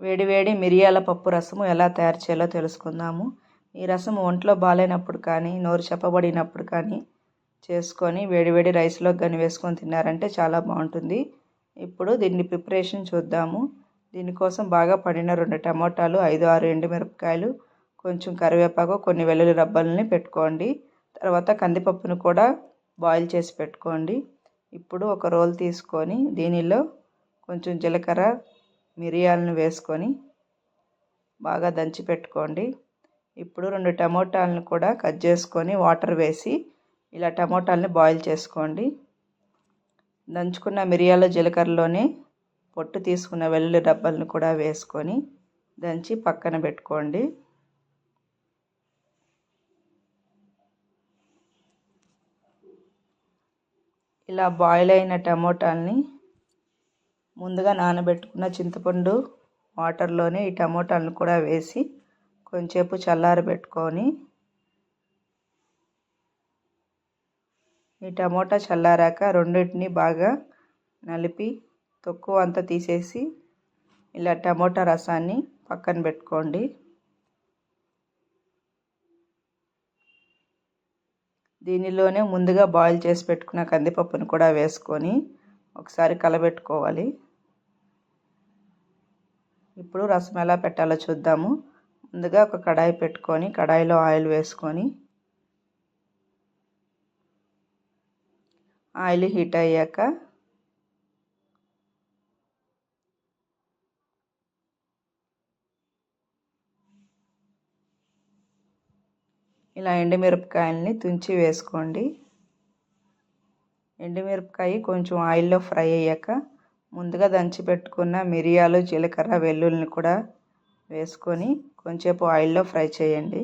వేడివేడి మిరియాల పప్పు రసము ఎలా తయారు చేయాలో తెలుసుకుందాము. ఈ రసం ఒంట్లో బాగాలేనప్పుడు కానీ నోరు చెప్పబడినప్పుడు కానీ చేసుకొని వేడివేడి రైస్లో కానీ వేసుకొని తిన్నారంటే చాలా బాగుంటుంది. ఇప్పుడు దీన్ని ప్రిపరేషన్ చూద్దాము. దీనికోసం బాగా పడిన రెండు టమోటాలు ఐదు ఆరు ఎండుమిరపకాయలు కొంచెం కరివేపాకు కొన్ని వెల్లుల్లి రబ్బల్ని పెట్టుకోండి. తర్వాత కందిపప్పును కూడా బాయిల్ చేసి పెట్టుకోండి. ఇప్పుడు ఒక రోల్ తీసుకొని దీనిలో కొంచెం జీలకర్ర మిరియాలను వేసుకొని బాగా దంచి పెట్టుకోండి. ఇప్పుడు రెండు టమోటాలను కూడా కట్ చేసుకొని వాటర్ వేసి ఇలా టమోటాలని బాయిల్ చేసుకోండి. దంచుకున్న మిరియాల జీలకర్రలోనే పొట్టు తీసుకున్న వెల్లుల్లి డబ్బాలను కూడా వేసుకొని దంచి పక్కన పెట్టుకోండి. ఇలా బాయిల్ అయిన టమోటాలని ముందుగా నానబెట్టుకున్న చింతపండు వాటర్లోనే ఈ టమోటాలను కూడా వేసి కొంచెంసేపు చల్లారబెట్టుకొని ఈ టమోటా చల్లారాక రెండింటిని బాగా నలిపి తొక్కు అంతా తీసేసి ఇలా టమోటా రసాన్ని పక్కన పెట్టుకోండి. దీనిలోనే ముందుగా బాయిల్ చేసి పెట్టుకున్న కందిపప్పును కూడా వేసుకొని ఒకసారి కలబెట్టుకోవాలి. ఇప్పుడు రసం ఎలా పెట్టాలో చూద్దాము. ముందుగా ఒక కడాయి పెట్టుకొని కడాయిలో ఆయిల్ వేసుకొని ఆయిల్ హీట్ అయ్యాక ఇలా ఎండుమిరపకాయలని తుంచి వేసుకోండి. ఎండుమిరపకాయ కొంచెం ఆయిల్లో ఫ్రై అయ్యాక ముందుగా దంచి పెట్టుకున్న మిరియాలు జీలకర్ర వెల్లుల్లిని కూడా వేసుకొని కొంచెంసేపు ఆయిల్లో ఫ్రై చేయండి.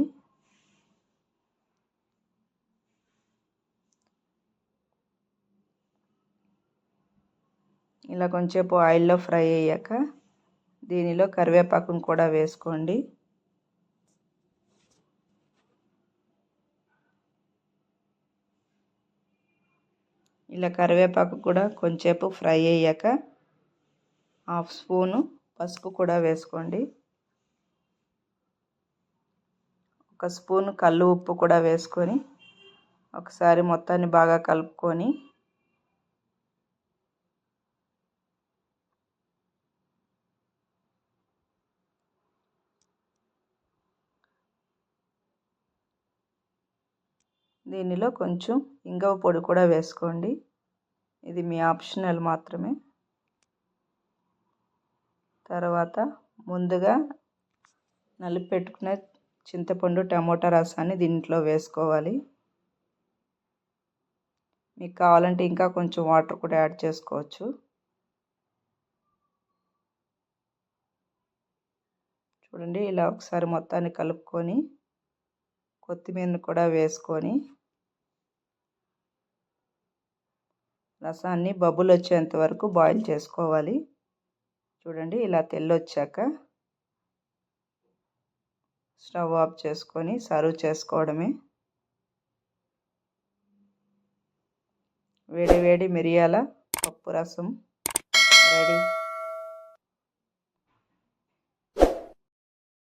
ఇలా కొంచెంసేపు ఆయిల్లో ఫ్రై అయ్యాక దీనిలో కరివేపాకును కూడా వేసుకోండి. ఇలా కరివేపాకు కూడా కొంచెంసేపు ఫ్రై అయ్యాక హాఫ్ స్పూను పసుపు కూడా వేసుకోండి. ఒక స్పూన్ కళ్ళు ఉప్పు కూడా వేసుకొని ఒకసారి మొత్తాన్ని బాగా కలుపుకొని దీనిలో కొంచెం ఇంగవ పొడి కూడా వేసుకోండి. ఇది మీ ఆప్షనల్ మాత్రమే. తర్వాత ముందుగా నలిపి పెట్టుకున్న చింతపండు టమోటా రసాన్ని దీంట్లో వేసుకోవాలి. మీకు కావాలంటే ఇంకా కొంచెం వాటర్ కూడా యాడ్ చేసుకోవచ్చు. చూడండి ఇలా ఒకసారి మొత్తాన్ని కలుపుకొని కొత్తిమీరను కూడా వేసుకొని రసాన్ని బబుల్ వచ్చేంత వరకు బాయిల్ చేసుకోవాలి. చూడండి ఇలా తెల్లొచ్చాక స్టవ్ ఆఫ్ చేసుకొని సర్వ్ చేసుకోవడమే. వేడి వేడి మిరియాల పప్పు రసం రెడీ.